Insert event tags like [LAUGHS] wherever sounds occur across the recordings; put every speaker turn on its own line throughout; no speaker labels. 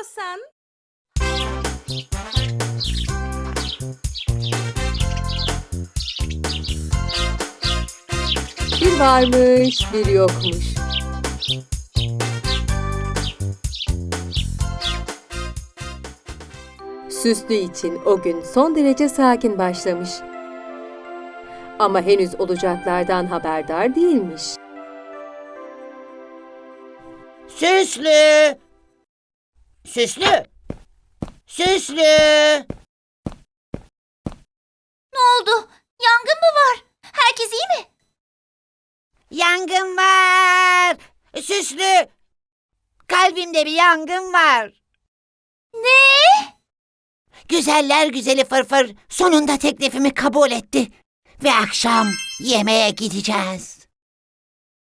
istiyorsan.
Bir varmış, bir yokmuş. Süslü için o gün son derece sakin başlamış. Ama henüz olacaklardan haberdar değilmiş.
Süslü! Süslü! Süslü!
Ne oldu? Yangın mı var? Herkes iyi mi?
Yangın var! Süslü! Kalbimde bir yangın var.
Ne?
Güzeller güzeli fırfır sonunda teklifimi kabul etti. Ve akşam yemeğe gideceğiz.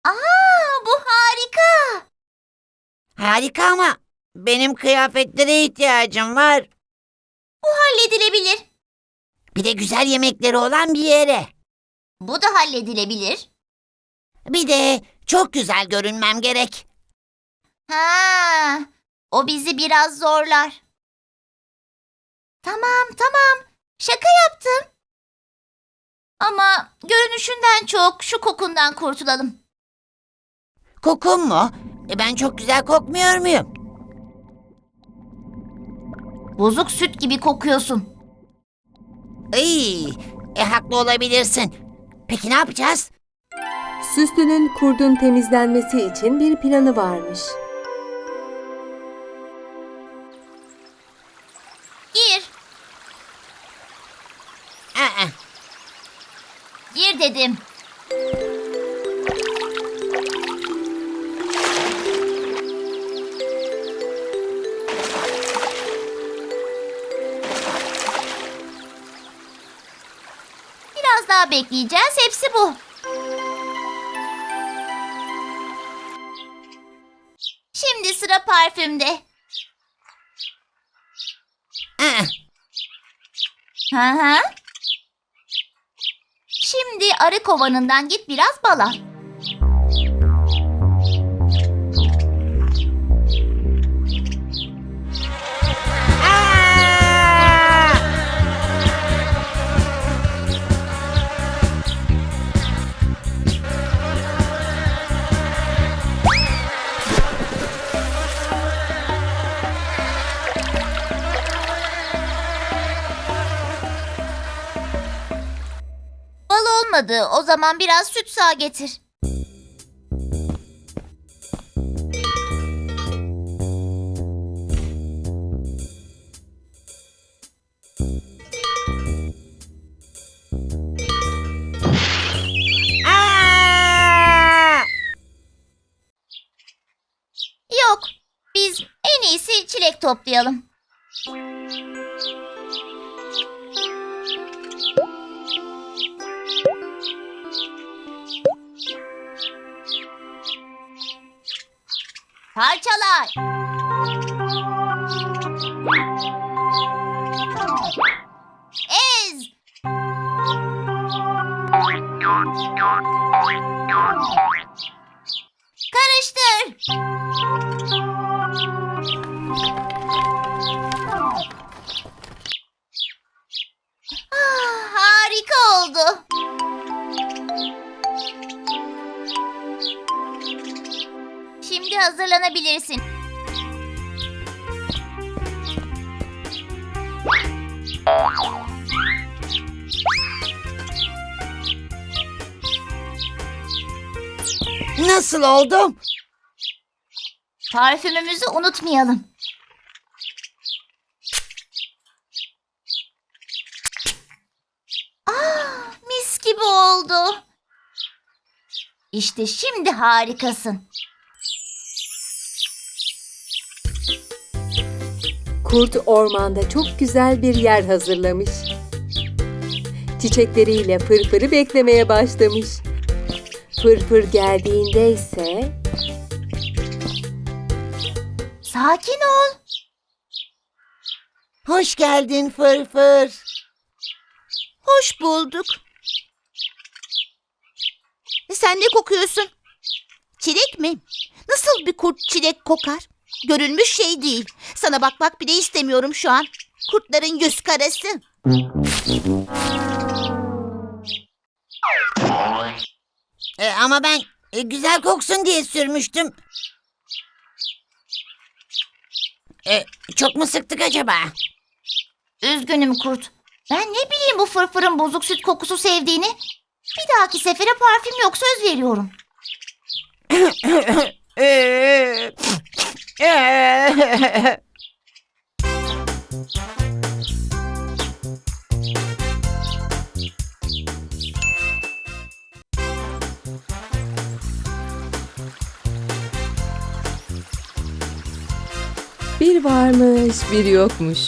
Aa, bu harika.
Harika ama benim kıyafetlere ihtiyacım var.
Bu halledilebilir.
Bir de güzel yemekleri olan bir yere.
Bu da halledilebilir.
Bir de çok güzel görünmem gerek.
Ha, o bizi biraz zorlar. Tamam, tamam. Şaka yaptım. Ama görünüşünden çok şu kokundan kurtulalım.
Kokum mu? E ben çok güzel kokmuyor muyum?
Bozuk süt gibi kokuyorsun.
İyi, e haklı olabilirsin. Peki ne yapacağız?
Süslü'nün kurdun temizlenmesi için bir planı varmış.
Gir,
Aa,
gir dedim. Daha bekleyeceğiz. Hepsi bu. Şimdi sıra parfümde.
aa.
Hı hı. Şimdi arı kovanından git biraz bala. Olmadı. O zaman biraz süt sağ getir. Yok. Biz en iyisi çilek toplayalım. Parçalar. Şimdi hazırlanabilirsin.
Nasıl oldum?
Parfümümüzü unutmayalım. Ah, mis gibi oldu. İşte şimdi harikasın.
Kurt ormanda çok güzel bir yer hazırlamış. Çiçekleriyle fırfırı beklemeye başlamış. Fırfır geldiğinde ise
Sakin ol.
Hoş geldin fırfır.
Hoş bulduk. Sen ne kokuyorsun? Çilek mi? Nasıl bir kurt çilek kokar?
Görülmüş şey değil. Sana bakmak bile istemiyorum şu an. Kurtların yüz karası.
E, ama ben e, güzel koksun diye sürmüştüm. E, çok mu sıktık acaba?
Üzgünüm kurt. Ben ne bileyim bu fırfırın bozuk süt kokusu sevdiğini. Bir dahaki sefere parfüm yok söz veriyorum. [LAUGHS] [LAUGHS]
Bir varmış, bir yokmuş.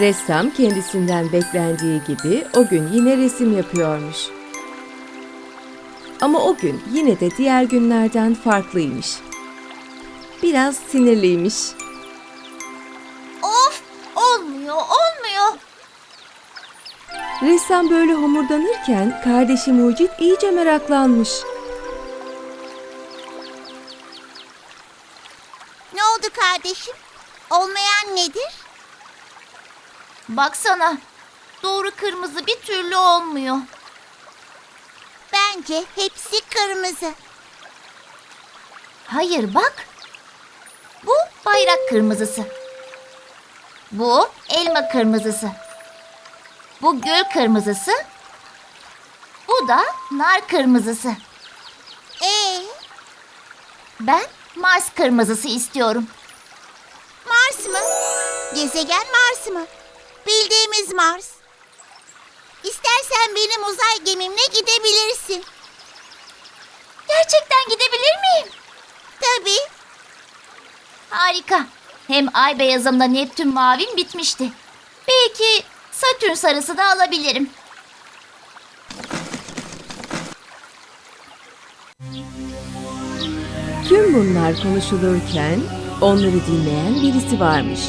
Ressam kendisinden beklendiği gibi o gün yine resim yapıyormuş. Ama o gün yine de diğer günlerden farklıymış. Biraz sinirliymiş.
Of olmuyor olmuyor.
Ressam böyle homurdanırken kardeşi Mucit iyice meraklanmış.
Ne oldu kardeşim? Olmayan nedir?
Baksana. Doğru kırmızı bir türlü olmuyor.
Bence hepsi kırmızı.
Hayır bak. Bu bayrak kırmızısı. Bu elma kırmızısı. Bu gül kırmızısı. Bu da nar kırmızısı.
Ee,
Ben Mars kırmızısı istiyorum.
Mars mı? Gezegen Mars mı? Bildiğimiz Mars. İstersen benim uzay gemimle gidebilirsin.
Gerçekten gidebilir miyim?
Tabii.
Harika. Hem ay beyazımda Neptün mavim bitmişti. Belki Satürn sarısı da alabilirim.
Tüm bunlar konuşulurken onları dinleyen birisi varmış.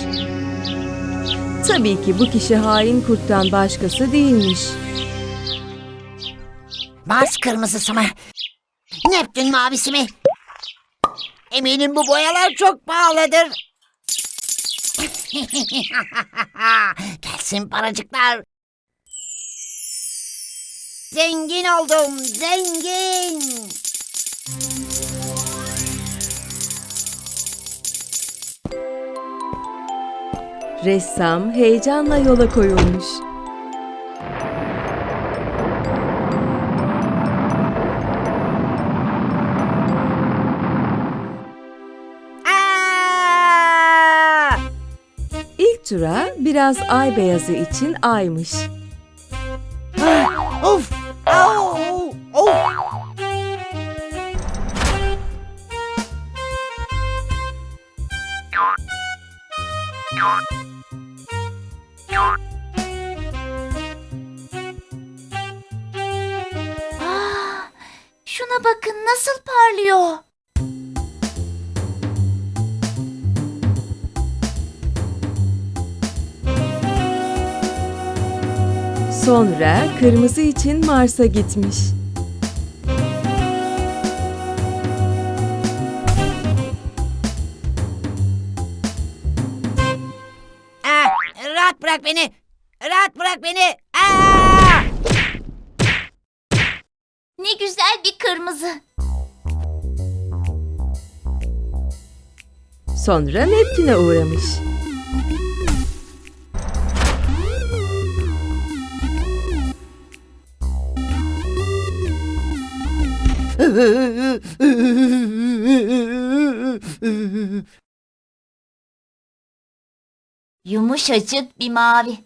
Tabii ki bu kişi hain kurttan başkası değilmiş.
Mars kırmızısı mı? Neptün mavisi mi? Eminim bu boyalar çok pahalıdır. [LAUGHS] Gelsin paracıklar. Zengin oldum, zengin.
Ressam heyecanla yola koyulmuş.
Aa!
İlk tura biraz ay beyazı için aymış.
Şuna bakın nasıl parlıyor.
Sonra kırmızı için Mars'a gitmiş.
Aa, rahat bırak beni. Rahat bırak beni. Aa!
Ne güzel bir kırmızı.
Sonra Neptün'e uğramış.
Yumuşacık bir mavi.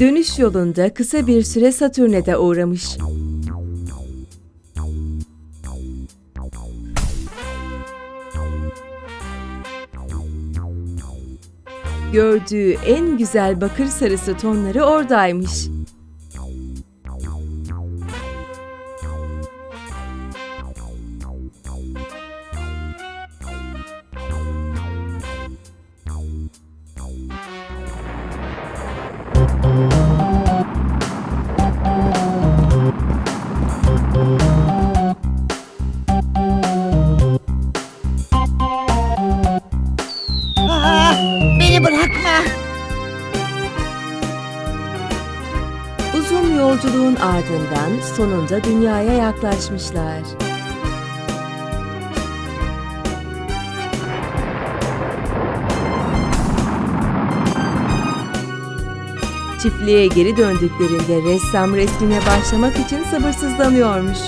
Dönüş yolunda kısa bir süre Satürn'e de uğramış. Gördüğü en güzel bakır sarısı tonları oradaymış. Uzun yolculuğun ardından sonunda dünyaya yaklaşmışlar. Çiftliğe geri döndüklerinde ressam resmine başlamak için sabırsızlanıyormuş.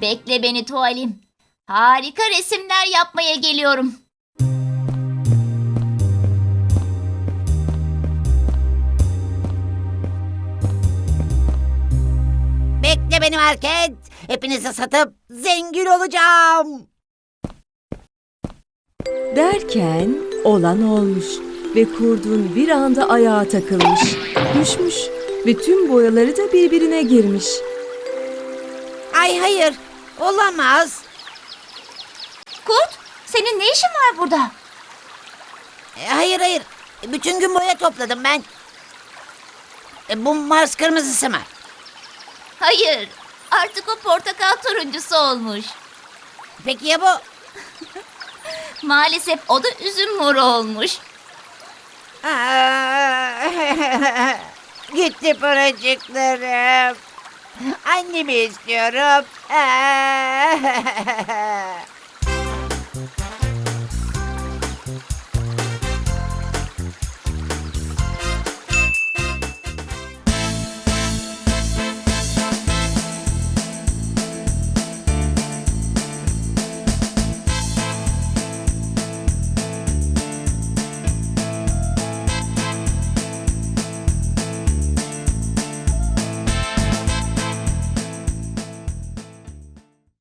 Bekle beni tuvalim. Harika resimler yapmaya geliyorum.
Bekle beni market. Hepinizi satıp zengin olacağım.
Derken olan olmuş ve kurdun bir anda ayağa takılmış, düşmüş ve tüm boyaları da birbirine girmiş.
Ay hayır. Olamaz.
Kurt, senin ne işin var burada?
E, Hayır hayır. Bütün gün boya topladım ben. E, bu Mars kırmızısı mı?
Hayır, artık o portakal turuncusu olmuş.
Peki ya bu? [LAUGHS]
Maalesef o da üzüm moru olmuş.
Aa, [LAUGHS] Gitti paracıklarım. Annemi istiyorum. [LAUGHS]